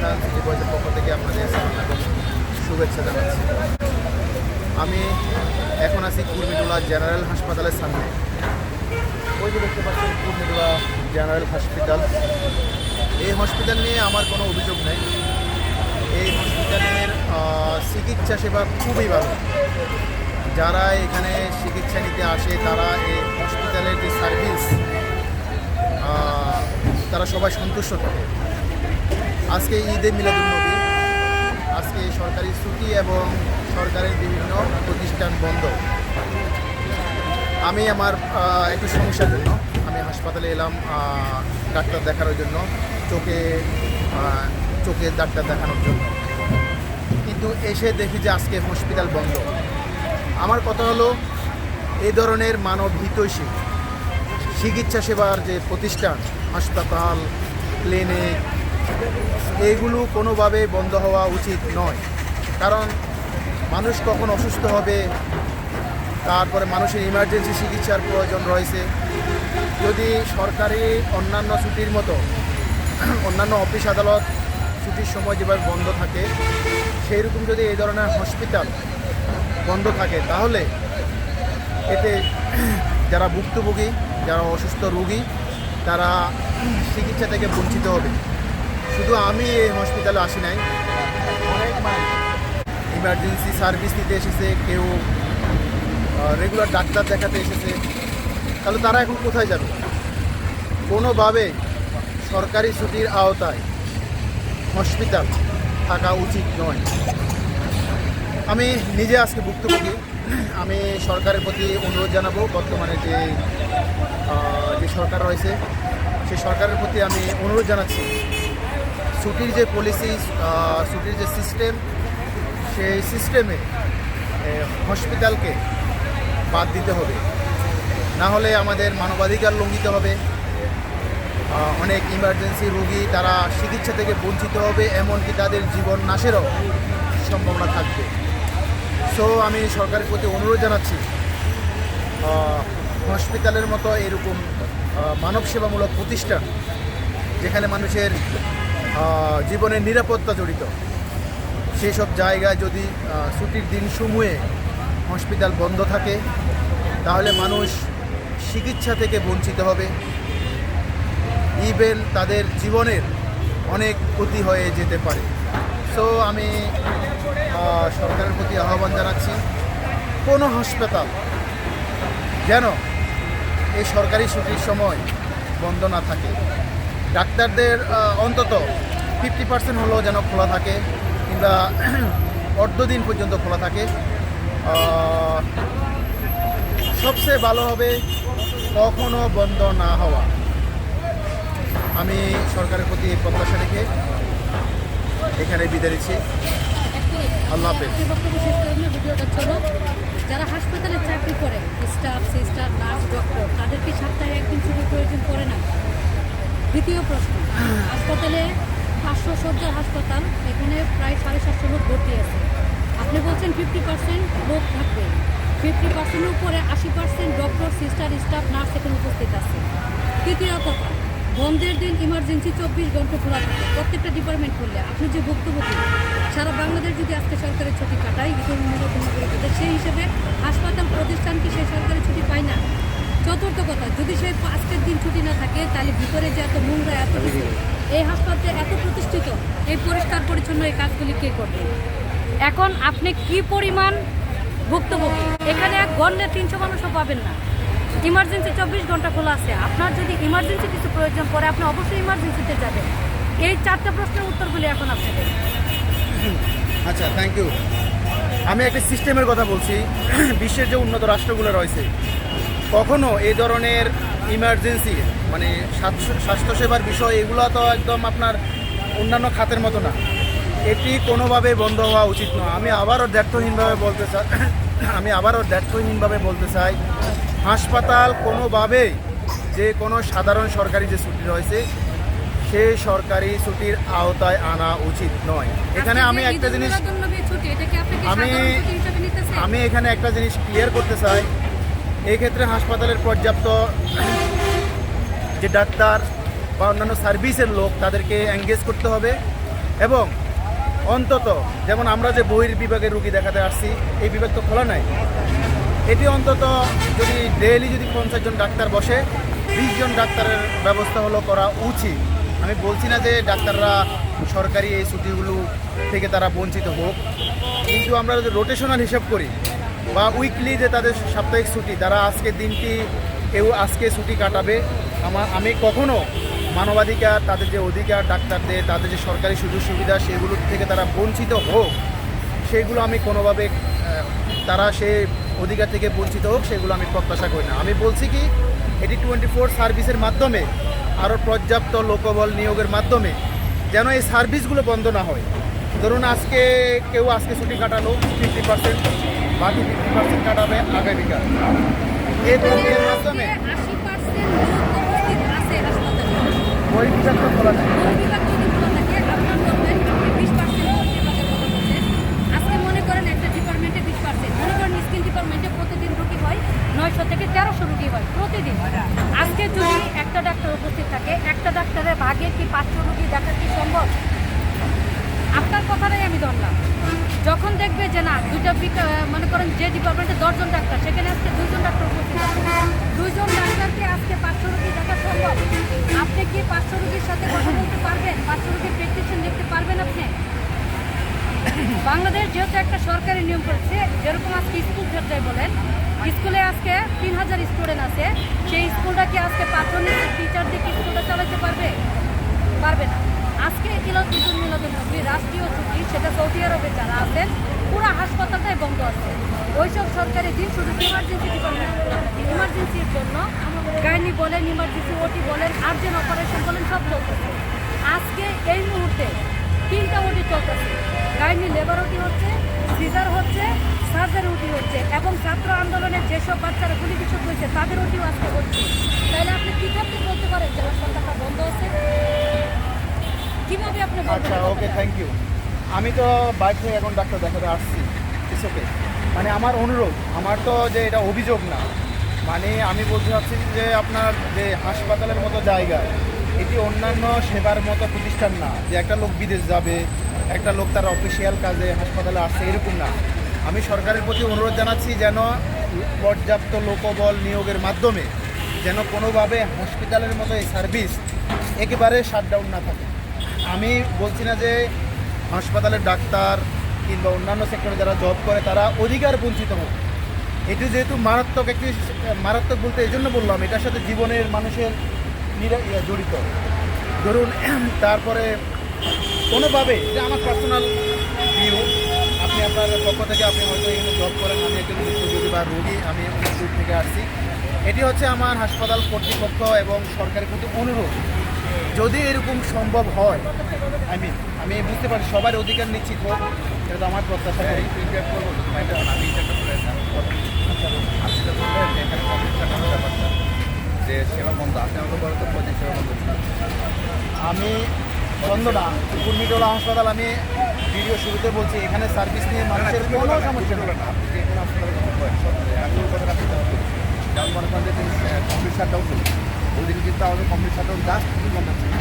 খান city বয়েজের পক্ষ থেকে আপনাদের সালাম শুভেচ্ছা জানাচ্ছি। আমি এখন আছি কুর্মিটোলা জেনারেল হাসপাতালের সামনে। ওই যে দেখতে পাচ্ছেন কুর্মিটোলা জেনারেল হসপিটাল এই হসপিটাল নিয়ে আমার কোনো অভিযোগ নেই। এই হসপিটালের চিকিৎসা সেবা খুবই ভালো। যারা এখানে চিকিৎসা নিতে আসে, তারা এই হসপিটালের যে সার্ভিস তারা সবাই সন্তুষ্ট থাকে। আজকে ঈদে মিলাদুলনবী আজকে সরকারি ছুটি এবং সরকারের বিভিন্ন প্রতিষ্ঠান বন্ধ। আমি আমার একটু সমস্যার জন্য আমি হাসপাতালে এলাম ডাক্তার দেখানোর জন্য, চোখে চোখে ডাক্তার দেখানোর জন্য। কিন্তু এসে দেখি যে আজকে হসপিটাল বন্ধ। আমার কথা হলো এই ধরনের মানব হিতৈষী চিকিৎসা সেবার যে প্রতিষ্ঠান, হাসপাতাল, ক্লিনিক এইগুলো কোনোভাবে বন্ধ হওয়া উচিত নয়। কারণ মানুষ কখন অসুস্থ হবে, তারপরে মানুষের ইমার্জেন্সি চিকিৎসার প্রয়োজন রয়েছে। যদি সরকারি অন্যান্য ছুটির মতো, অন্যান্য অফিস আদালত ছুটির সময় যেভাবে বন্ধ থাকে সেই রকম যদি এই ধরনের হসপিটাল বন্ধ থাকে, তাহলে এতে যারা ভুক্তভোগী, যারা অসুস্থ রোগী, তারা চিকিৎসা থেকে বঞ্চিত হবে। শুধু আমি এই হসপিটালে আসি নাই। ইমার্জেন্সি সার্ভিস দিতে এসেছে, কেউ রেগুলার ডাক্তার দেখাতে এসেছে। তাহলে তারা এখন কোথায় যাবে? কোনোভাবে সরকারি ছুটির আওতায় হসপিটাল থাকা উচিত নয়। আমি নিজে আজকে ভুক্তভোগী। আমি সরকারের প্রতি অনুরোধ জানাব, বর্তমানে যে যে সরকার রয়েছে সেই সরকারের প্রতি আমি অনুরোধ জানাচ্ছি। ছুটির যে পলিসি ছুটির যে সিস্টেম সেই সিস্টেমে হসপিটালকে বাদ দিতে হবে। না হলে আমাদের মানবাধিকার লঙ্ঘিত হবে। অনেক ইমার্জেন্সি রোগী তারা চিকিৎসা থেকে বঞ্চিত হবে এমনকি তাদের জীবন নাশেরও সম্ভাবনা থাকবে। সো আমি সরকারের প্রতি অনুরোধ জানাচ্ছি হসপিটালের মতো এরকম আহ, মানব সেবামূলক প্রতিষ্ঠান যেখানে মানুষের জীবনের নিরাপত্তা জড়িত। সেই সব জায়গায় যদি ছুটির দিন সমূহে হসপিটাল বন্ধ থাকে, তাহলে মানুষ চিকিৎসা থেকে বঞ্চিত হবে। ইভেন তাদের জীবনের অনেক ক্ষতি হয়ে যেতে পারে। সো আমি সরকারের প্রতি আহ্বান জানাচ্ছি, কোনো হাসপাতাল যেন এই সরকারি ছুটির সময় বন্ধ না থাকে। ডাক্তারদের অন্তত ফিফটি পার্সেন্ট হলেও যেন খোলা থাকে কিংবা অর্ধদিন পর্যন্ত খোলা থাকে। সবচেয়ে ভালো হবে কখনো বন্ধ না হওয়া। আমি সরকারের প্রতি এই প্রত্যাশা রেখে এখানে বিদায় নিচ্ছি। আল্লাহ যারা হাসপাতালে চাকরি করে, স্টাফ, সিস্টার, নার্স, ডক্টর তাদের কি সপ্তাহে একদিন ছুটির প্রয়োজন পড়ে না। দ্বিতীয় প্রশ্ন, হাসপাতালে পাঁচশো সজ্জার হাসপাতাল, এখানে প্রায় সাড়ে সাতশো লোক ভর্তি আছে। আপনি বলছেন ফিফটি পার্সেন্ট লোক থাকবে। ফিফটি পার্সেন্টের উপরে আশি percent doctor sister staff nurse এখানে উপস্থিত আছে। তৃতীয় কথা, বন্ধের দিন ইমার্জেন্সি চব্বিশ ঘণ্টা খোলা থাকে। প্রত্যেকটা ডিপার্টমেন্ট করলে আপনি যে ভুক্তভোগী, সারা বাংলাদেশ যদি আজকে সরকারের ছুটি কাটায় মূল্যতম সেই হিসেবে হাসপাতাল প্রতিষ্ঠান কি সেই সরকারি ছুটি পায় না? চতুর্থ কথা, যদি সেই আজকের দিন ছুটি না থাকে, তাহলে ভিতরে যে এত নোংরা এত এই হাসপাতালে এত প্রতিষ্ঠিত, এই পরিষ্কার পরিচ্ছন্ন এই কাজগুলি কে করবে? এখন আপনি কি পরিমাণ ভুক্তভোগী? এখানে এক গণলে তিনশো মানুষও পাবেন না। ইমার্জেন্সি চব্বিশ ঘণ্টা খোলা আছে। আপনার যদি ইমার্জেন্সি কিছু প্রয়োজন পড়ে, আপনি অবশ্যই ইমার্জেন্সিতে যাবেন। এই চারটা প্রশ্নের উত্তরগুলি এখন আপনাদের। আচ্ছা থ্যাংক ইউ আমি একটা সিস্টেমের কথা বলছি। বিশ্বের যে উন্নত রাষ্ট্রগুলো রয়েছে কখনো এই ধরনের ইমার্জেন্সি মানে স্বাস্থ্য- স্বাস্থ্যসেবার বিষয় এগুলো তো একদম আপনার অন্যান্য খাতের মতো না। এটি কোনোভাবে বন্ধ হওয়া উচিত নয়। আমি আবারও দ্ব্যর্থহীনভাবে বলতে চাই আমি আবারও দ্ব্যর্থহীনভাবে বলতে চাই হাসপাতাল কোনোভাবেই যে কোনো সাধারণ সরকারি যে ছুটি রয়েছে সেই সরকারি ছুটির আওতায় আনা উচিত নয়। এখানে আমি একটা জিনিস কি আমি-? আমি এখানে একটা জিনিস ক্লিয়ার করতে চাই এই ক্ষেত্রে হাসপাতালের পর্যাপ্ত যে ডাক্তার বা অন্যান্য সার্ভিসের লোক তাদেরকে এঙ্গেজ করতে হবে এবং অন্তত যেমন আমরা যে বহির বিভাগের রুগী দেখাতে আসছি, এই বিভাগ তো খোলা নাই। এটি অন্তত যদি ডেইলি যদি পঞ্চাশ জন ডাক্তার বসে, বিশ জন ডাক্তারের ব্যবস্থা হলো করা উচিত। আমি বলছি না যে ডাক্তাররা সরকারি এই ছুটিগুলো থেকে তারা বঞ্চিত হোক, কিন্তু আমরা যদি রোটেশনাল হিসাব করি বা উইকলি যে তাদের সাপ্তাহিক ছুটি, তারা আজকে দিনটি, কেউ আজকে ছুটি কাটাবে। আমার, আমি কখনো মানবাধিকার, তাদের যে অধিকার ডাক্তারদের, তাদের যে সরকারি সুযোগ সুবিধা সেগুলোর থেকে তারা বঞ্চিত হোক সেইগুলো আমি কোনোভাবে তারা সে অধিকার থেকে বঞ্চিত হোক, সেগুলো আমি প্রত্যাশা করি না। আমি বলছি কি, এটি টোয়েন্টি ফোর সার্ভিসের মাধ্যমে আরও পর্যাপ্ত লোকবল নিয়োগের মাধ্যমে, যেন এই সার্ভিসগুলো বন্ধ না হয়। ধরুন আজকে কেউ আজকে ছুটি কাটালো ফিফটি পার্সেন্ট বাকি ফিফটি পার্সেন্ট কাটাবে আগামীকাল। এই প্রক্রিয়ার মাধ্যমে বিভাগ খোলা থাকে মনে মনে হয় নয়শো থেকে তেরোশো রুগী হয় প্রতিদিন। আজকে যদি একটা ডাক্তার উপস্থিত থাকে একটা ডাক্তারের ভাগে কি পাঁচশো রুগী দেখা কি সম্ভব? আপনার কথাটাই আমি ধরলাম। যখন দেখবে যে না বিকা- মনে করেন যে ডিপার্টমেন্টে দশজন ডাক্তার, সেখানে আজকে দুইজন ডাক্তার উপস্থিত। আছে। দুইজন ডাক্তারকে আজকে পাঁচশো রুগী দেখা সম্ভব? আপনি কি পাঁচশো রুগীর সাথে কথা বলতে পারবেন? পাঁচশো রুগীর প্রেসক্রিপশন দেখতে পারবেন আপনি? বাংলাদেশ যেহেতু একটা সরকারি নিয়ম করেছে, যেরকম আজকে স্কুল পর্যায়ে বলেন, স্কুলে আজকে তিন হাজার স্টুডেন্ট আছে। সেই স্কুলটা কি আজকে পাঁচজন টিচার দিয়ে স্কুলটা চালাতে পারবে? পারবে না। আজকে ইলাদ ঈদুল মিলাদুল নবী রাষ্ট্রীয় ছুটি, সেটা সৌদি আরবে যারা আছেন, পুরো হাসপাতালটাই বন্ধ আছে। ওইসব সরকারি দিন শুধু ইমার্জেন্সি ইমার্জেন্সির জন্য গাইনি বলেন ইমার্জেন্সি ওটি বলেন, আর্জেন্ট অপারেশন বলেন, সব চলতেছে। আজকে এই মুহূর্তে তিনটা ওটি চলতেছে। গাইনি লেবার ওটি হচ্ছে সিজার হচ্ছে সার্জারি ওটি হচ্ছে এবং ছাত্র আন্দোলনের যেসব বাচ্চারা গুলি বিশোধ হয়েছে, তাদের ওটিও আজকে হচ্ছে। তাহলে আপনি কী থাকতে বলতে পারেন যে হাসপাতালটা বন্ধ আছে? কীভাবে আপনি আচ্ছা ওকে থ্যাংক ইউ আমি তো বাইক থেকে এখন ডাক্তার দেখাতে আসছি ইটস ওকে মানে আমার অনুরোধ আমার তো যে এটা অভিযোগ না মানে আমি বলতে চাচ্ছি যে আপনার যে হাসপাতালের মতো জায়গায় এটি অন্যান্য সেবার মতো প্রতিষ্ঠান না যে একটা লোক বিদেশ যাবে একটা লোক তার অফিসিয়াল কাজে হাসপাতালে আসছে এরকম না। আমি সরকারের প্রতি অনুরোধ জানাচ্ছি যেন পর্যাপ্ত লোকবল নিয়োগের মাধ্যমে যেন কোনোভাবে হসপিটালের মতো এই সার্ভিস একেবারে শাটডাউন না থাকে। আমি বলছি না যে হাসপাতালের ডাক্তার কিংবা অন্যান্য সেক্টরে যারা জব করে, তারা অধিকার বঞ্চিত হোক। এটি যেহেতু মারাত্মক একটি, মারাত্মক বলতে এই জন্য বললাম, এটার সাথে জীবনের মানুষের ইয়ে জড়িত। ধরুন, তারপরে কোনোভাবে যে আমার পার্সোনাল ভিউ আপনি আপনার পক্ষ থেকে আপনি হয়তো এখানে জব করেন, আমি একজন ভুক্তভোগী বা রোগী, আমি দূর থেকে আসছি। এটি হচ্ছে আমার হাসপাতাল কর্তৃপক্ষ এবং সরকারের প্রতি অনুরোধ। যদি এরকম সম্ভব হয় আই মিন আমি বুঝতে পারি সবার অধিকার নিশ্চিত হোক এটা তো আমার প্রত্যাশা করি যে সেবা বন্ধ আমাকে বন্ধ আমি চন্দনা কুর্মিটোলা হাসপাতাল আমি ভিডিও শুরুতে বলছি এখানে সার্ভিস নিয়ে মানুষের কোনো সমস্যা নেই আপনি যে কোনো হাসপাতালে কথা বলেন আমি বলতে পারি। যেমন মনে করেন যে কমপ্লিট শাটডাউন ছিল ওই দিন কিন্তু আমাদের কমপ্লিট শাটডাউন জাস্ট দুই ঘণ্টা ছিল।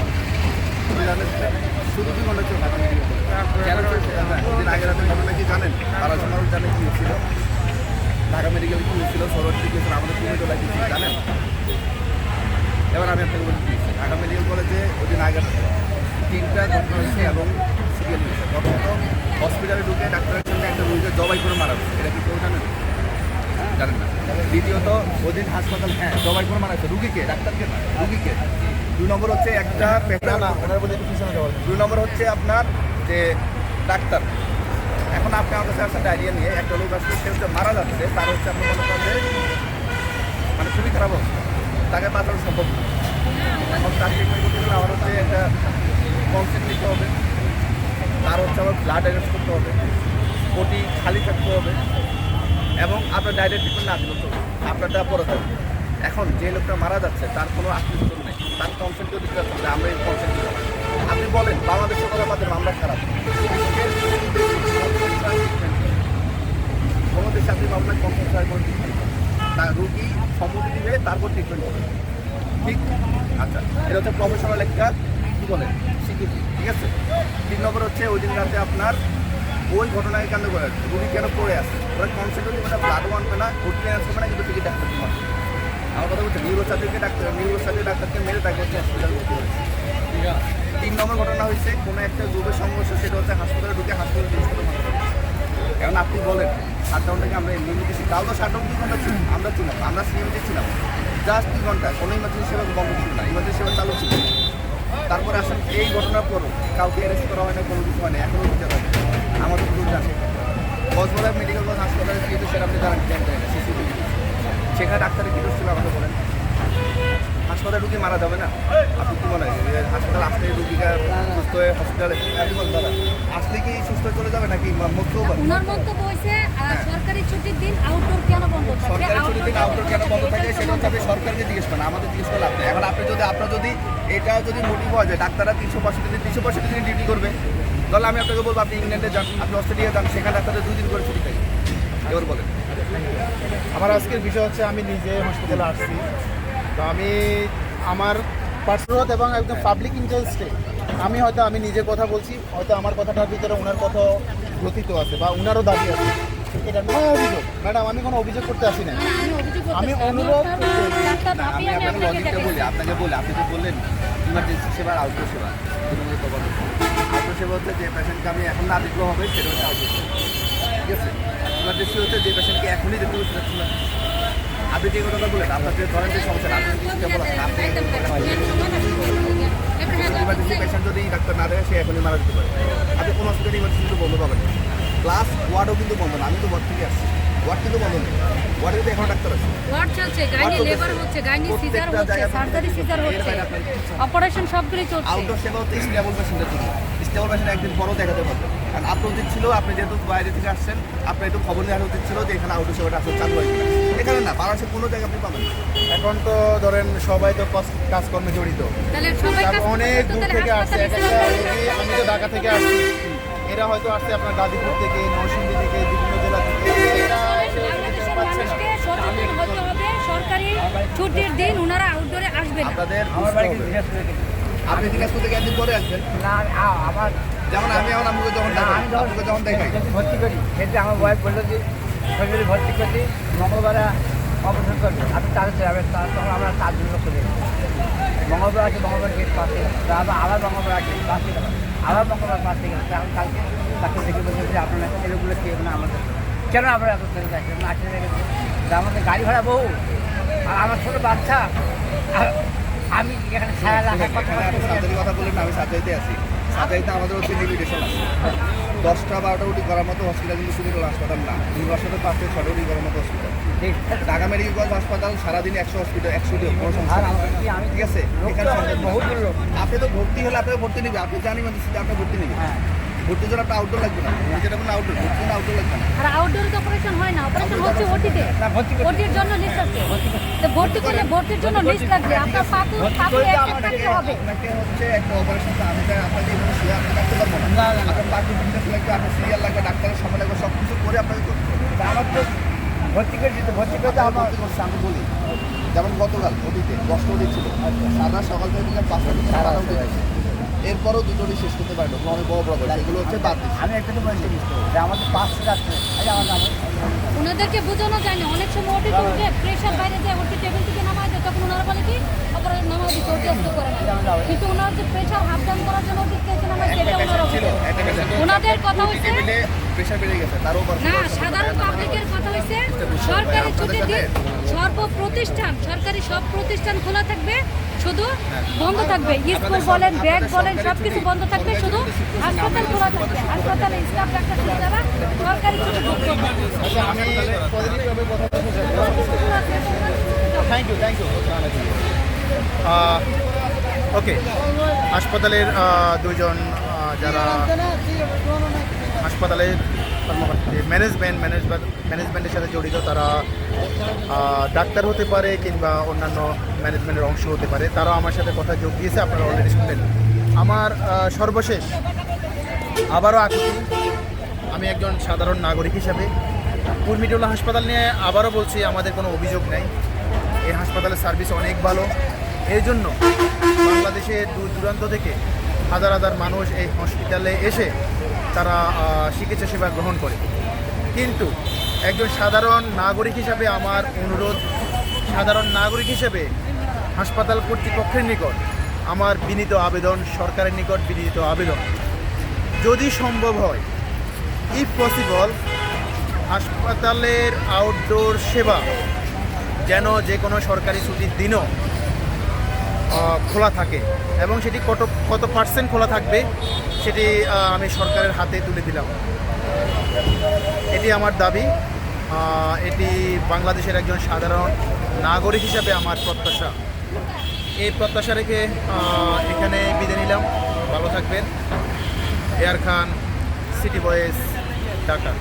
শুধু দুই ঘণ্টা ছিল চলছে? হ্যাঁ, ওদিন আগের ঘটনা কি জানেন? বারোশো মানুষ জানেন কি হচ্ছিল ঢাকা মেডিকেল কি হচ্ছিল সরস্বতী গিয়েছিল আমাদের কুমিটোলা কি ছিল জানেন? এবার আমি আপনাকে বলি ঢাকা মেডিকেল কলেজে ওদিন আগের তিনটা ঘটনা হয়েছে এবং সিরিয়াল হয়েছে। প্রথমত হসপিটালে ঢুকে ডাক্তারের সঙ্গে একটা রোগীকে জবাই করে মারা হয়েছে। এটা কি কেউ জানেন? জানেন না। দ্বিতীয়ত ওদিন হাসপাতাল হ্যাঁ জবাই করে মারা হয়েছে রুগীকে ডাক্তারকে না রুগীকে। দুই নম্বর হচ্ছে একটা একটু দুই নম্বর হচ্ছে আপনার যে ডাক্তার। এখন আপনি আমার কাছে আসছেন ডায়রিয়া নিয়ে একটা লোক আসছে সে হচ্ছে মারা যাচ্ছে তার হচ্ছে আপনি মনে করেন মানে খুবই খারাপ অবস্থা। তাকে বাঁচানো সম্ভব না। এখন তার ট্রিটমেন্ট করতে গেলে আমার হচ্ছে একটা কনসেন্ট নিতে হবে। তার হচ্ছে আবার ব্লাড অ্যারেস্ট করতে হবে। বটি খালি থাকতে হবে। এবং আপনার ডাইরেক্ট ট্রিটমেন্ট না দিলে তো আপনারটা পরে থাকবে। এখন যে লোকটা মারা যাচ্ছে, তার কোনো আত্মীয় নেই। তার কনসেন্টও দিতে পারছেন যে আমরা এই কনসেন্ট দিলাম। আপনি বলেন বাংলাদেশের কথা বাদের আমরা খারাপ? কোনো দেশে আপনি পাবেন কনসেন্ট ট্রিটমেন্ট তার রুগী সম্মতি দিবে তারপর ট্রিটমেন্ট হবে। ঠিক? আচ্ছা এটা হচ্ছে প্রফেশনাল একটা বলেন স্বীকৃতি। ঠিক আছে? তিন নম্বর হচ্ছে ওই দিন রাতে আপনার ওই ঘটনাকে কেন্দ্র করে রুগী কেন পড়ে আছে? ওরা কনসেন্ট্রেট ওটা ব্লাড আনবে না ভর্তি আসবে না কিন্তু টিকিট ডাক্তার হবে আমার কথা বলছে নিউরো ডাক্তার নিউরো সার্জারি ডাক্তারকে মেরে তাকে হসপিটাল ভর্তি করেছে তিন নম্বর ঘটনা হয়েছে, কোনো একটা গ্রুপের সংঘর্ষ, সেটা হচ্ছে হাসপাতালে ঢুকে হাসপাতালে মনে করে এখন আপনি বলেন শাটডাউনটাকে আমরা এমনি দিচ্ছি। তাও তো শাটডাউন দুই ঘণ্টা ছিল? আমরা ছিলাম, আমরা সিএমজি ছিলাম। জাস্ট দুই ঘণ্টা, কোনো ইমার্জেন্সি সেবা বন্ধ ছিল না ইমার্জেন্সি সেবা চালু ছিল। তারপরে আসেন, এই ঘটনার পরও কাউকে অ্যারেস্ট করা হয় না কোনো কিছু হয় না এখনও বিচার হয় না। আমাদের পুরো জানে কসবাজার মেডিকেল কলেজ হাসপাতালে কিন্তু সেটা আপনি জানেন জানেন সিসিটিভি সেখানে ডাক্তারের কি ছিল আমাকে বলেন? হাসপাতালে রুগী মারা যাবে না? আপনি কি মনে হয় হাসপাতাল আসলে রুগীটা সুস্থ হয়ে হসপিটালে আসলে কি সুস্থ হয়ে চলে যাবে নাকি মুক্তও পারে ওনার মন্তব্য হয়েছে সরকারি ছুটির দিন আউটডোর কেন বন্ধ হ্যাঁ। সরকারি ছুটির দিন আউটডোর কেন বন্ধ থাকে সেটা হচ্ছে সরকারকে জিজ্ঞেস করেন আমাদের জিজ্ঞেস করলে আপনি এখন আপনি যদি আপনার যদি এটা যদি মোটিভ হয় যে ডাক্তাররা তিনশো পঁয়ষট্টি দিন তিনশো পঁয়ষট্টি দিন ডিউটি করবে। তাহলে আমি আপনাকে বলব আপনি ইংল্যান্ডে যান আপনি অস্ট্রেলিয়া যান সেখানে ডাক্তারদের দুই দিন করে ছুটি থাকে। এবার বলেন। আমার আজকের বিষয় হচ্ছে আমি নিজে হসপিটালে আসছি। তো আমি আমার পার্সোনাল এবং একদম পাবলিক ইন্টারেস্টে আমি হয়তো আমি নিজে কথা বলছি হয়তো আমার কথাটার ভিতরে ওনার কথা গ্রথিত আছে বা ওনারও দাবি আছে। এটা অভিযোগ ম্যাডাম আমি কোনো অভিযোগ করতে আসি না আমি অনুরোধ না, আমি আমি আপনাকে বলি আপনাকে বলি আপনি যে বললেন ইমার্জেন্সি সেবা আর আউটডোর সেবা আউটডোর সেবা যে পেশেন্টকে আমি এখন না দেখলেও হবে সেটা হচ্ছে সেবা ঠিক আছে ইমার্জেন্সি হচ্ছে যে পেশেন্টকে এখনই দেখতে সেটা না আপনি যে কথাটা বলেন আপনার যে ধরেন যে সমস্যা আপনি চিকিৎসা বলেন আপনি হ্যাঁ, ইমার্জেন্সি পেশেন্ট যদি ডাক্তার না দেখে সে এখনই মারা যেতে পারে আপনি কোনো হসপিটালে ইমার্জেন্সি কিন্তু বন্ধ পাবেন প্লাস ওয়ার্ডও কিন্তু বন্ধ না আমি তো ওয়ার্ড থেকে আসছি ওয়ার্ড কিন্তু বন্ধ নেই ওয়ার্ডে কিন্তু এখন ডাক্তার আছে ওয়ার্ড চলছে গাইনি লেবার হচ্ছে গাইনি সিজার হচ্ছে সার্জারি সিজার হচ্ছে? অপারেশন সবগুলি চলছে আউটডোর সেবা হচ্ছে স্টেবল পেশেন্টের জন্য স্টেবল পেশেন্ট একদিন পরও দেখাতে পারবে। কারণ আপনার উচিত ছিল আপনি যেহেতু বাইরে থেকে আসছেন আপনার একটু খবর নেওয়ার উচিত ছিল যে এখানে আউটডোর সেবাটা আসলে চালু হয়েছে এখানে না বাংলাদেশের কোনো জায়গায় আপনি পাবেন এখন তো ধরেন সবাই তো কাজকর্মে জড়িত। অনেক দূর থেকে আসছে। আমি তো ঢাকা থেকে আসছি। এরা হয়তো আসছে আপনার গাজীপুর থেকে নরসিংদী থেকে বিভিন্ন জেলা থেকে। এরা পাচ্ছে না। মানুষকে সচেতন হতে হবে। সরকারি ছুটির দিন ওনারা আউটডোরে আসবে না। আপনাদের। আপনি দিনাজপুর থেকে একদিন পরে আসবেন। না আমার যেমন আমি এখন আমাকে যখন আমি আপনাকে যখন দেখাই। ভর্তি করি। সেটা আমার ওয়াইফ বলল যে শরীরে ভর্তি করছি মঙ্গলবারে অপারেশন করবে। আপনি তাদের যাবেন তার তখন আমরা চার দিন লোক চলে মঙ্গলবার আছে মঙ্গলবার গেট পাঁচ থেকে আবার মঙ্গলবার আছে থেকে আবার মঙ্গলবার পাঁচ থেকে এখন কালকে তাকে দেখে বলছে যে আপনারা ছেলেগুলো খেয়ে মানে আমাদের। কেন আপনারা এত ছেলে যাচ্ছে না আসলে আমাদের গাড়ি ভাড়া বহু। আর আমার ছোটো বাচ্চা আমি এখানে সারা রাখা কথা বললেন আমি সার্জারিতে আছি। আমাদের হচ্ছে লিমিটেশন আছে। দশটা বারোটা উঠি করার মতো হসপিটাল কিন্তু শুধু হাসপাতাল না। দুই সাথে পাঁচ থেকে ছটা উঠি করার মতো হসপিটাল ঢাকা মেডিকেল কলেজ হাসপাতাল সারাদিন একশো হসপিটাল একশো ঠিক আছে? আপনি তো ভর্তি হলে আপনি ভর্তি নেবে আপনি জানি মানে আপনি ভর্তি নেবে হ্যাঁ। ভর্তির জন্য আপনার আউটডোর লাগবে না। যেটা কোনো আউটডোর ভর্তির জন্য আউটডোর লাগবে না। আর আউটডোরে তো অপারেশন হয় না অপারেশন হচ্ছে ওটিতে ভর্তির জন্য লিস্ট আছে। তো ভর্তি করলে ভর্তির জন্য লিস্ট লাগবে। আপনার পাকু পাকু একটা থাকতে হবে। আপনাকে হচ্ছে একটা অপারেশন আমি তাই আপনাকে এভাবে শুয়ে আপনি রাখতে পারব না। আপনার ফিটনেস লাগবে আপনার সিরিয়াল লাগবে ডাক্তারের সময় লাগবে সব কিছু করে আপনাকে করতে হবে। আমার তো ভর্তি করছি তো ভর্তি করতে আমার করছে আমি বলি। যেমন গতকাল অতীতে দশটা অতীত ছিল। সারা সকাল থেকে পাঁচটা সারা। এরপরও দুটোরই শেষ করতে পারি না অনেক বড় বড় বড় এগুলো হচ্ছে বাদ দিচ্ছি। আমি একটা তো বলছি যে আমাদের পাঁচ যাচ্ছে এই আমার ওনাদেরকে বোঝানো যায় না অনেক সময় উঠে প্রেশার বাইরে যায় ওটি টেবিল থেকে নামায়। তখন ওনারা বলে কি করে না। কিন্তু ওনার যে প্রেশার হাফ ডাউন করার জন্য সেটা ওনারা ওনাদের কথা হচ্ছে না সাধারণ পাবলিকের কথা হয়েছে সরকারি ছুটির দিন সর্ব প্রতিষ্ঠান সরকারি সব প্রতিষ্ঠান খোলা থাকবে শুধু বন্ধ থাকবে। স্কুল বলেন ব্যাগ বলেন সব কিছু বন্ধ থাকবে শুধু হাসপাতাল খোলা থাকবে। হাসপাতালে স্টাফ ডাক্তার যারা সরকারি ছুটি আমি কথা thank you thank you okay হাসপাতালের দুজন আহ, যারা হাসপাতালের ম্যানেজমেন্ট ম্যানেজমেন্ট ম্যানেজমেন্টের সাথে জড়িত তারা ডাক্তার হতে পারে কিংবা অন্যান্য ম্যানেজমেন্টের অংশ হতে পারে তারা আমার সাথে কথা যোগ দিয়েছে আপনারা অলরেডি শুনলেন। আমার সর্বশেষ আবারও আকুতি আমি একজন সাধারণ নাগরিক হিসাবে। কুর্মিটোলা হাসপাতাল নিয়ে আবারও বলছি আমাদের কোনো অভিযোগ নেই। এই হাসপাতালের সার্ভিস অনেক ভালো। এই জন্য বাংলাদেশ দূর দূরান্ত থেকে হাজার হাজার মানুষ এই হসপিটালে এসে তারা চিকিৎসা সেবা গ্রহণ করে। কিন্তু একজন সাধারণ নাগরিক হিসাবে আমার অনুরোধ, সাধারণ নাগরিক হিসেবে হাসপাতাল কর্তৃপক্ষের নিকট আমার বিনীত আবেদন, সরকারের নিকট বিনীত আবেদন। যদি সম্ভব হয় ইফ পসিবল হাসপাতালের আউটডোর সেবা যেন যে কোনো সরকারি ছুটির দিনও খোলা থাকে এবং সেটি কত কত পার্সেন্ট খোলা থাকবে সেটি আমি সরকারের হাতে তুলে দিলাম। এটি আমার দাবি। এটি বাংলাদেশের একজন সাধারণ নাগরিক হিসাবে আমার প্রত্যাশা। এই প্রত্যাশা রেখে এখানে বিদায় নিলাম। ভালো থাকবেন। Air Khan city boys Dhaka